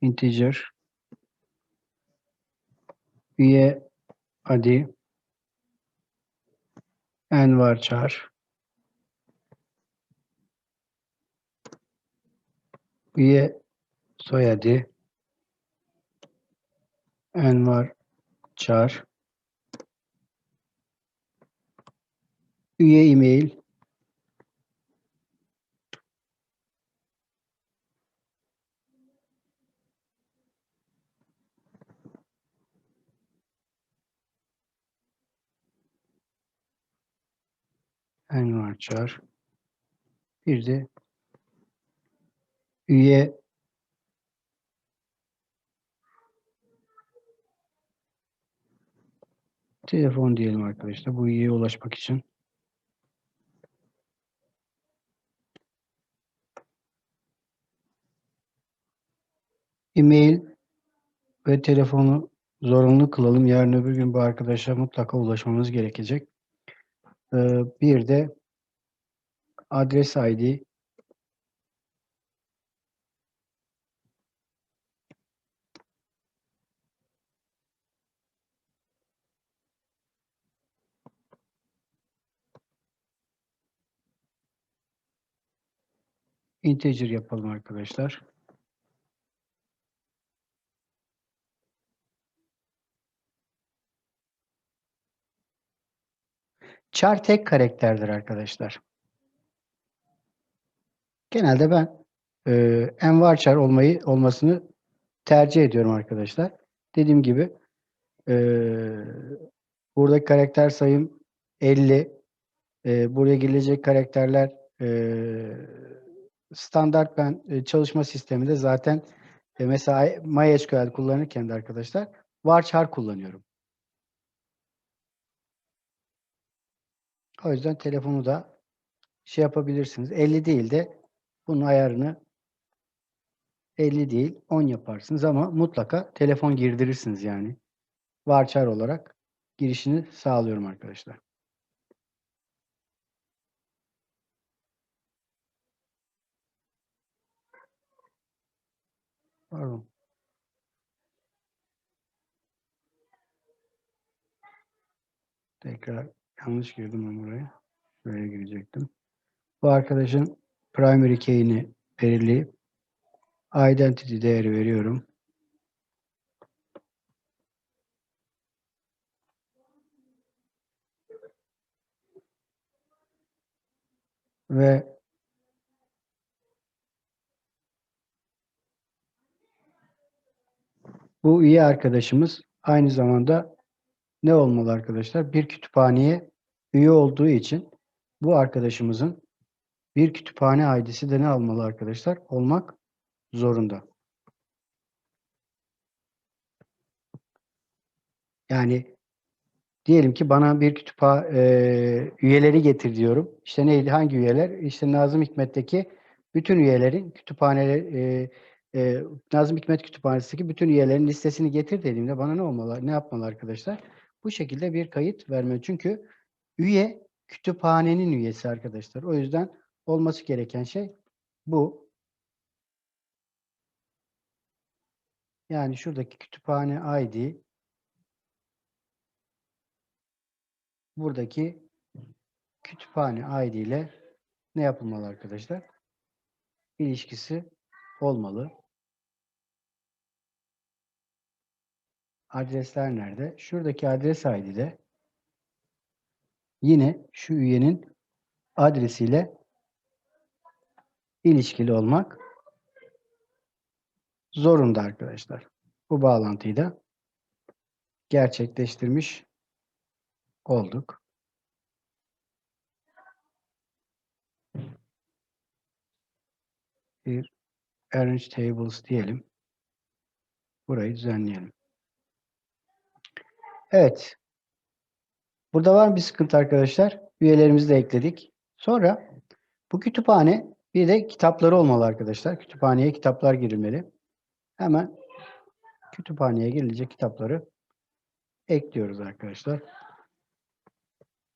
integer. Üye adı envar çağır. Üye soyadı. Envar çağır. Üye e-mail Envar Çağır. Bir de üye telefon diyelim arkadaşlar. Bu üyeye ulaşmak için. E-mail ve telefonu zorunlu kılalım. Yarın öbür gün bu arkadaşa mutlaka ulaşmamız gerekecek. Ee, bir de adres ID integer yapalım arkadaşlar. Char tek karakterdir arkadaşlar. Genelde ben e, envar char olmayı olmasını tercih ediyorum arkadaşlar. Dediğim gibi e, buradaki karakter sayım 50. E, buraya gelecek karakterler e, standart ben e, çalışma sisteminde zaten e, mesela MySQL kullanırken de arkadaşlar varchar kullanıyorum. O yüzden telefonu da şey yapabilirsiniz. 50 değil de bunun ayarını 50 değil 10 yaparsınız ama mutlaka telefon girdirirsiniz yani. Varchar olarak girişini sağlıyorum arkadaşlar. Pardon. Tekrar yanlış girdim ben buraya. Böyle girecektim. Bu arkadaşın primary key'ini belirleyip identity değeri veriyorum. Ve bu üye arkadaşımız aynı zamanda ne olmalı arkadaşlar? Bir kütüphaneye üye olduğu için bu arkadaşımızın bir kütüphane ID'si de ne almalı arkadaşlar? Olmak zorunda. Yani diyelim ki bana bir kütüphane üyeleri getir diyorum. İşte neydi? Hangi üyeler? İşte Nazım Hikmet'teki bütün üyelerin kütüphaneleri e, e, Nazım Hikmet Kütüphanesi'ndeki bütün üyelerin listesini getir dediğimde bana ne olmalı? Ne yapmalı arkadaşlar? Bu şekilde bir kayıt vermeli. Çünkü üye kütüphanenin üyesi arkadaşlar. O yüzden olması gereken şey bu. Yani şuradaki kütüphane ID buradaki kütüphane ID ile ne yapılmalı arkadaşlar? İlişkisi olmalı. Adresler nerede? Şuradaki adres ID'de yine şu üyenin adresiyle ilişkili olmak zorunda arkadaşlar. Bu bağlantıyı da gerçekleştirmiş olduk. Bir arrange tables diyelim. Burayı düzenleyelim. Evet. Burada var mı bir sıkıntı arkadaşlar? Üyelerimizi de ekledik. Sonra bu kütüphane bir de kitapları olmalı arkadaşlar. Kütüphaneye kitaplar girilmeli. Hemen kütüphaneye girilecek kitapları ekliyoruz arkadaşlar.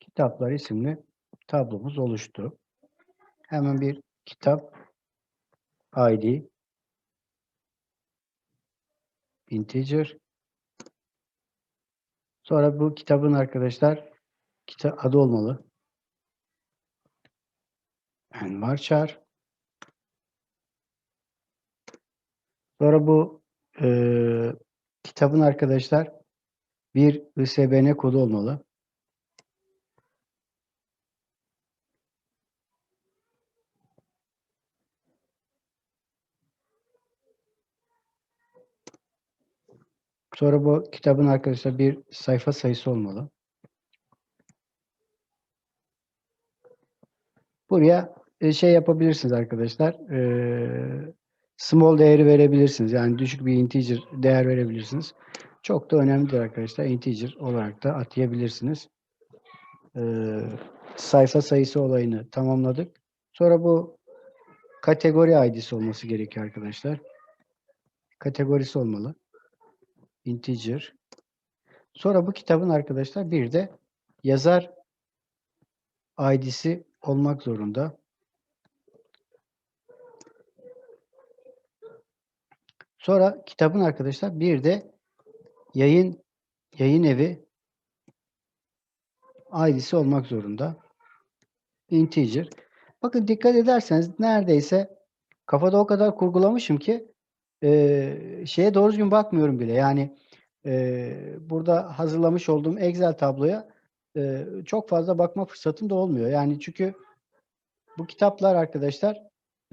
Kitaplar isimli tablomuz oluştu. Hemen bir kitap ID integer. Sonra bu kitabın arkadaşlar kita adı olmalı. And varchar. Sonra bu eee, kitabın arkadaşlar bir ISBN kodu olmalı. Sonra bu kitabın arkadaşlar bir sayfa sayısı olmalı. Buraya e, şey yapabilirsiniz arkadaşlar. e, small değeri verebilirsiniz. Yani düşük bir integer değer verebilirsiniz. Çok da önemlidir arkadaşlar. Integer olarak da atayabilirsiniz. E, sayfa sayısı olayını tamamladık. Sonra bu kategori ID'si olması gerekiyor arkadaşlar. Kategorisi olmalı. Integer. Sonra bu kitabın arkadaşlar bir de yazar ID'si olmak zorunda. Sonra kitabın arkadaşlar bir de yayın yayın evi ID'si olmak zorunda. Integer. Bakın dikkat ederseniz neredeyse kafada o kadar kurgulamışım ki eee, şeye doğru düzgün bakmıyorum bile. Yani eee, burada hazırlamış olduğum Excel tabloya eee, çok fazla bakma fırsatım da olmuyor. Yani çünkü bu kitaplar arkadaşlar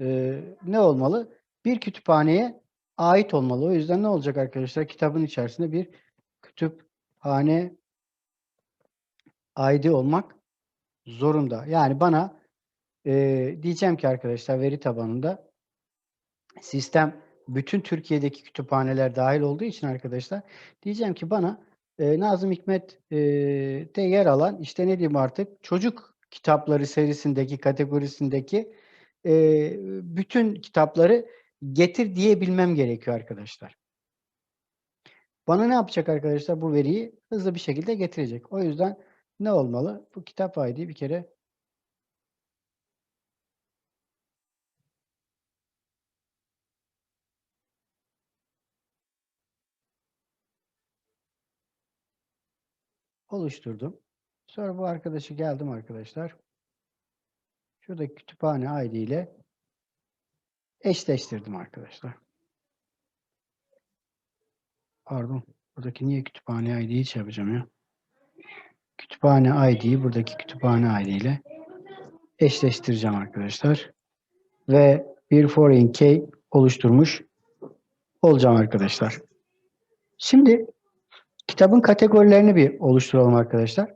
eee, ne olmalı? Bir kütüphaneye ait olmalı. O yüzden ne olacak arkadaşlar? Kitabın içerisinde bir kütüphane ID olmak zorunda. Yani bana eee, diyeceğim ki arkadaşlar veri tabanında sistem bütün Türkiye'deki kütüphaneler dahil olduğu için arkadaşlar diyeceğim ki bana e, Nazım Hikmet e, yer alan işte ne diyeyim artık çocuk kitapları serisindeki kategorisindeki e, bütün kitapları getir diyebilmem gerekiyor arkadaşlar. Bana ne yapacak arkadaşlar? Bu veriyi hızlı bir şekilde getirecek. O yüzden ne olmalı? Bu kitap ID bir kere oluşturdum. Sonra bu arkadaşı geldim arkadaşlar. Şurada kütüphane ID ile eşleştirdim arkadaşlar. Pardon. Buradaki niye kütüphane ID'yi şey ya? Kütüphane ID'yi buradaki kütüphane ID ile eşleştireceğim arkadaşlar. Ve bir foreign key oluşturmuş olacağım arkadaşlar. Şimdi kitabın kategorilerini bir oluşturalım arkadaşlar.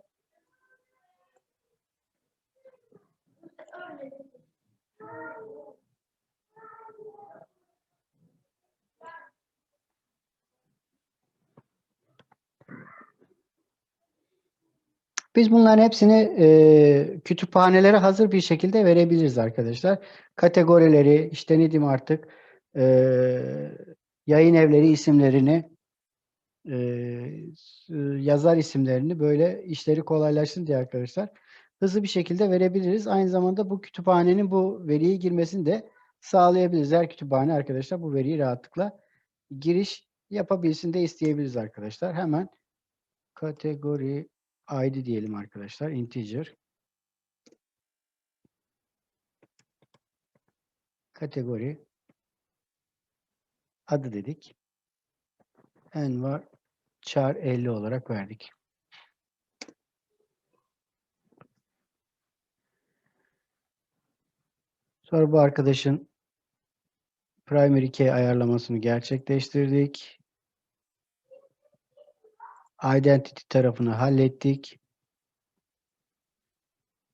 Biz bunların hepsini e, kütüphanelere hazır bir şekilde verebiliriz arkadaşlar. Kategorileri, işte ne diyeyim artık, e, yayın evleri isimlerini, e, yazar isimlerini böyle işleri kolaylaşsın diye arkadaşlar hızlı bir şekilde verebiliriz. Aynı zamanda bu kütüphanenin bu veriyi girmesini de sağlayabiliriz. Her kütüphane arkadaşlar bu veriyi rahatlıkla giriş yapabilsin de isteyebiliriz arkadaşlar. Hemen kategori ID diyelim arkadaşlar. Integer. Kategori adı dedik. Envar char 50 olarak verdik. Sonra bu arkadaşın primary key ayarlamasını gerçekleştirdik. Identity tarafını hallettik.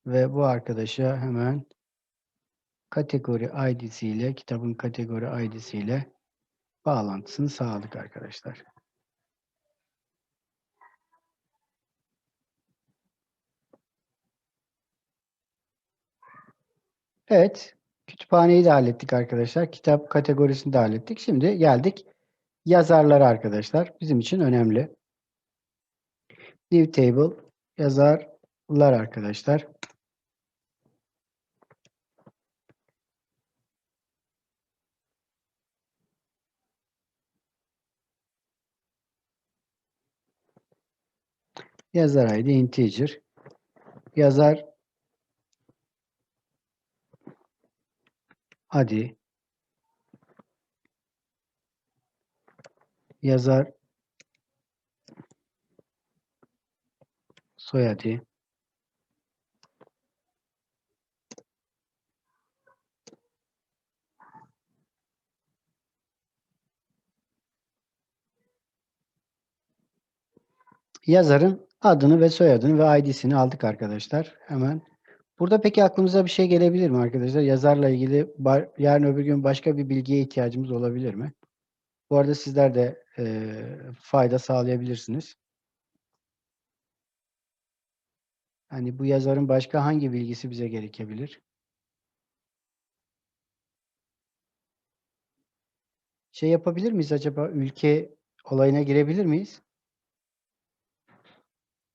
Ve bu arkadaşa hemen kategori ID'si ile kitabın kategori ID'si ile bağlantısını sağladık arkadaşlar. Evet, kütüphaneyi de hallettik arkadaşlar. Kitap kategorisini de hallettik. Şimdi geldik yazarlara arkadaşlar. Bizim için önemli. New table yazarlar arkadaşlar. Yazar ID integer. Yazar. Adı yazar. Soyadı. Yazarın adını ve soyadını ve ID'sini aldık arkadaşlar. Hemen. Burada peki aklımıza bir şey gelebilir mi arkadaşlar? Yazarla ilgili yarın öbür gün başka bir bilgiye ihtiyacımız olabilir mi? Bu arada sizler de eee, fayda sağlayabilirsiniz. Hani bu yazarın başka hangi bilgisi bize gerekebilir? Şey yapabilir miyiz acaba? Ülke olayına girebilir miyiz?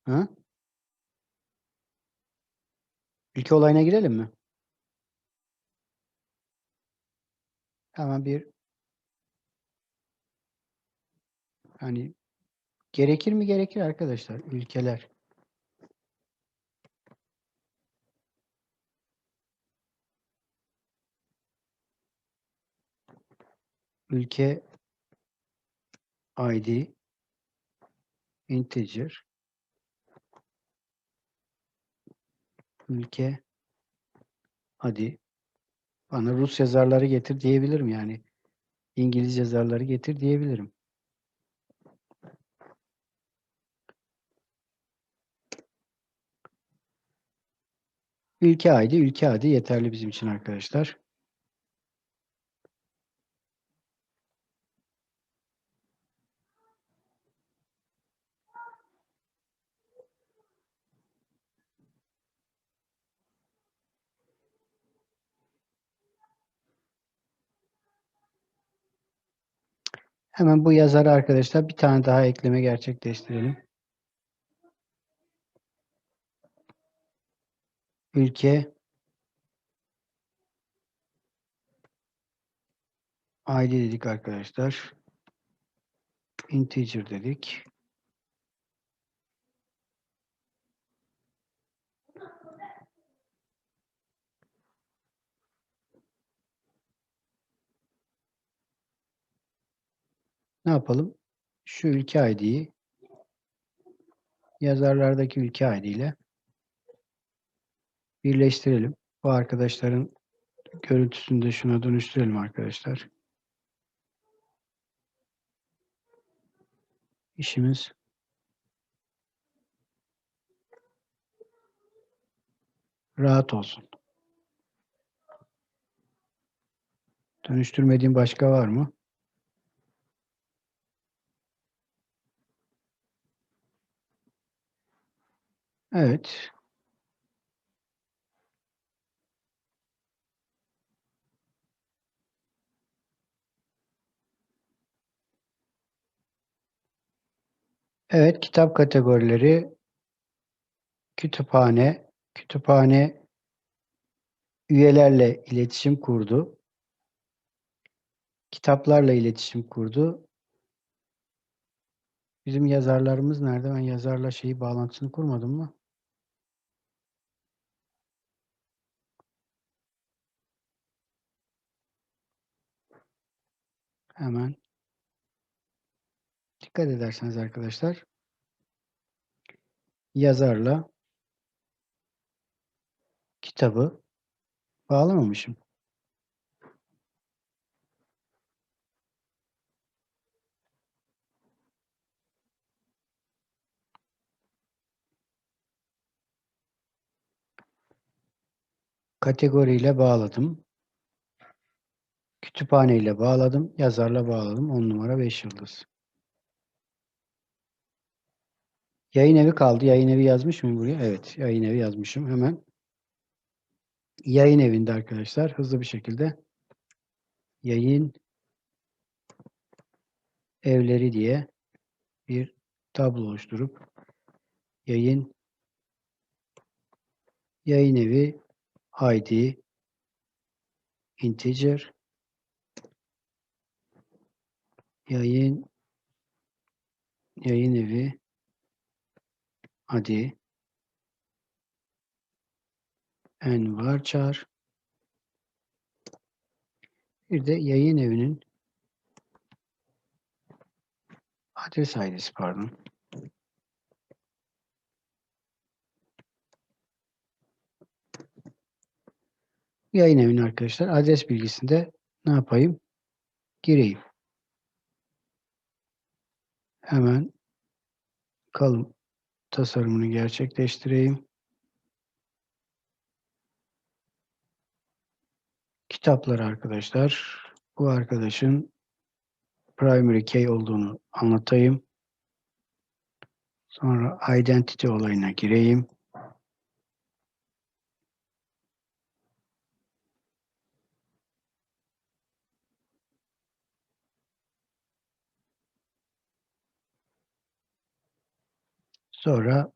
Hı? Ülke olayına girelim mi? Hemen bir hani gerekir mi gerekir arkadaşlar ülkeler. Ülke ID integer ülke hadi bana Rus yazarları getir diyebilirim yani. İngiliz yazarları getir diyebilirim. Ülke ID, ülke ID yeterli bizim için arkadaşlar. Hemen bu yazarı arkadaşlar bir tane daha ekleme gerçekleştirelim. Ülke ID dedik arkadaşlar. Integer dedik. Ne yapalım? Şu ülke ID'yi yazarlardaki ülke ID ile birleştirelim. Bu arkadaşların görüntüsünü de şuna dönüştürelim arkadaşlar. İşimiz rahat olsun. Dönüştürmediğim başka var mı? Evet. Evet, kitap kategorileri kütüphane, kütüphane üyelerle iletişim kurdu. Kitaplarla iletişim kurdu. Bizim yazarlarımız nerede? Ben yazarla şeyi bağlantısını kurmadım mı? Hemen dikkat ederseniz arkadaşlar yazarla kitabı bağlamamışım. Kategoriyle bağladım. Kütüphane ile bağladım. Yazarla bağladım. 10 numara 5 yıldız. Yayın evi kaldı. Yayın evi yazmış mıyım buraya? Evet. Yayın evi yazmışım. Hemen yayın evinde arkadaşlar hızlı bir şekilde yayın evleri diye bir tablo oluşturup yayın yayın evi ID integer yayın yayın evi Hadi. Envar Çağır. Bir de yayın evinin adres ID'si pardon. Yayın evinin arkadaşlar adres bilgisinde ne yapayım? Gireyim. Hemen kalın tasarımını gerçekleştireyim. Kitaplar arkadaşlar. Bu arkadaşın primary key olduğunu anlatayım. Sonra identity olayına gireyim. Sonra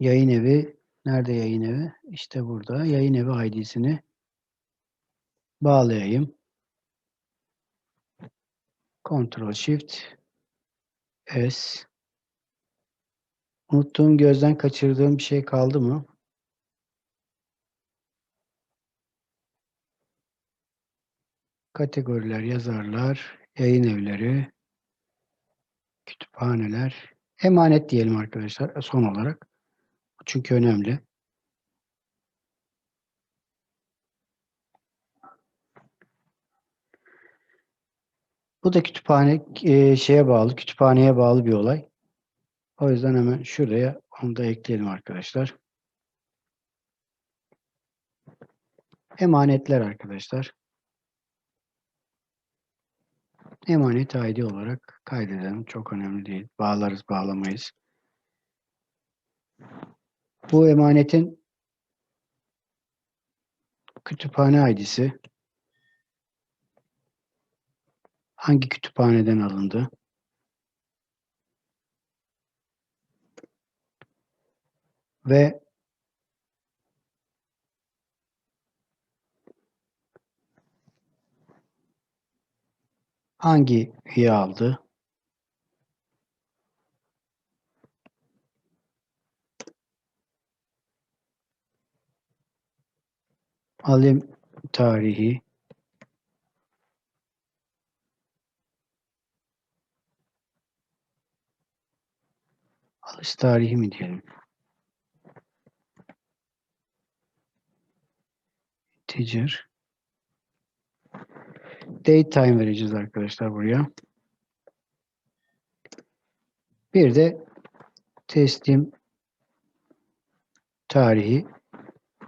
yayın evi nerede yayın evi? İşte burada yayın evi ID'sini bağlayayım. Ctrl Shift S Unuttuğum, gözden kaçırdığım bir şey kaldı mı? Kategoriler, yazarlar, yayın evleri, kütüphaneler, emanet diyelim arkadaşlar son olarak. Çünkü önemli. Bu da kütüphane e, şeye bağlı, kütüphaneye bağlı bir olay. O yüzden hemen şuraya onu da ekleyelim arkadaşlar. Emanetler arkadaşlar. Emanet ID olarak kaydedelim. Çok önemli değil. Bağlarız, bağlamayız. Bu emanetin kütüphane ID'si hangi kütüphaneden alındı? Ve hangi üye aldı? Alim tarihi alış tarihi mi diyelim? Integer date time vereceğiz arkadaşlar buraya. Bir de teslim tarihi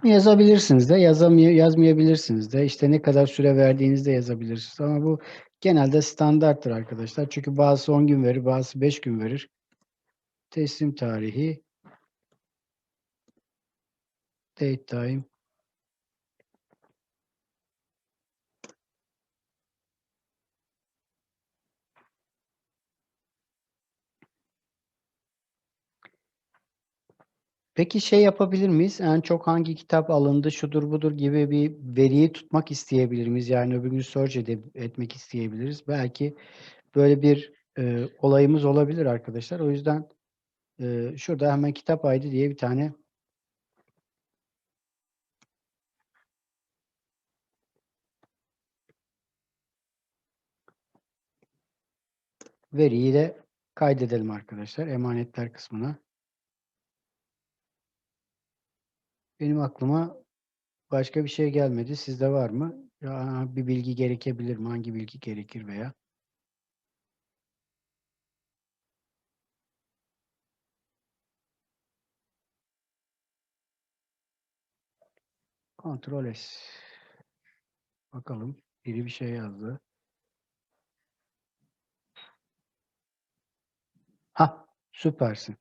yazabilirsiniz de yazamıyor yazmayabilirsiniz de işte ne kadar süre verdiğinizde yazabilirsiniz ama bu genelde standarttır arkadaşlar. Çünkü bazısı 10 gün verir, bazısı 5 gün verir. Teslim tarihi date time Peki şey yapabilir miyiz? En çok hangi kitap alındı, şudur budur gibi bir veriyi tutmak isteyebilir miyiz? Yani öbür gün search edip, etmek isteyebiliriz. Belki böyle bir e, olayımız olabilir arkadaşlar. O yüzden e, şurada hemen kitap ID diye bir tane veriyi de kaydedelim arkadaşlar emanetler kısmına. Benim aklıma başka bir şey gelmedi. Sizde var mı? Ya, bir bilgi gerekebilir mi? Hangi bilgi gerekir veya? Ctrl S. Bakalım. Biri bir şey yazdı. Ha, süpersin.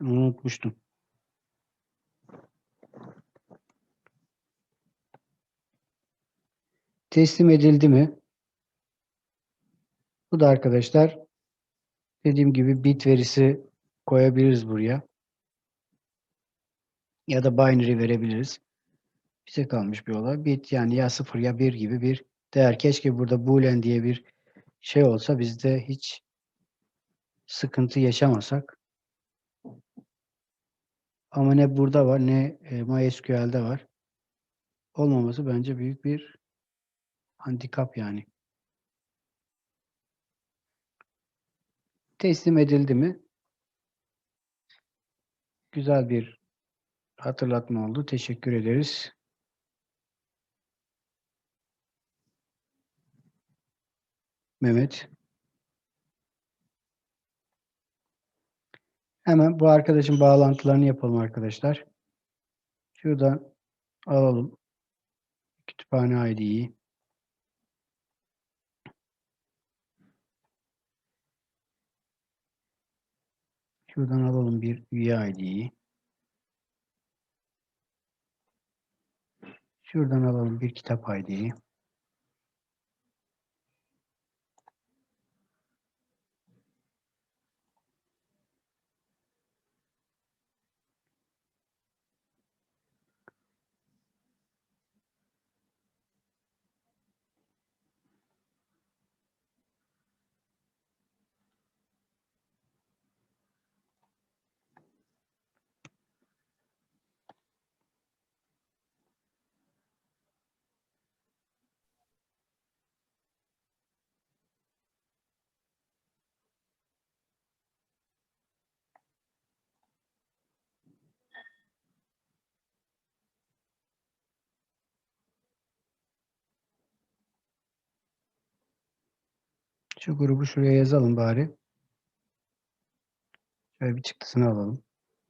Unutmuştum. Teslim edildi mi? Bu da arkadaşlar dediğim gibi bit verisi koyabiliriz buraya. Ya da binary verebiliriz. Bize kalmış bir olay. Bit yani ya 0 ya 1 gibi bir değer. Keşke burada boolean diye bir şey olsa bizde hiç sıkıntı yaşamasak. Ama ne burada var ne e, MySQL'de var. Olmaması bence büyük bir handikap yani. Teslim edildi mi? Güzel bir hatırlatma oldu. Teşekkür ederiz. Mehmet. Hemen bu arkadaşın bağlantılarını yapalım arkadaşlar. Şuradan alalım. Kütüphane ID'yi. Şuradan alalım bir üye ID'yi. Şuradan alalım bir kitap ID'yi. Şu grubu şuraya yazalım bari. Şöyle bir çıktısını alalım.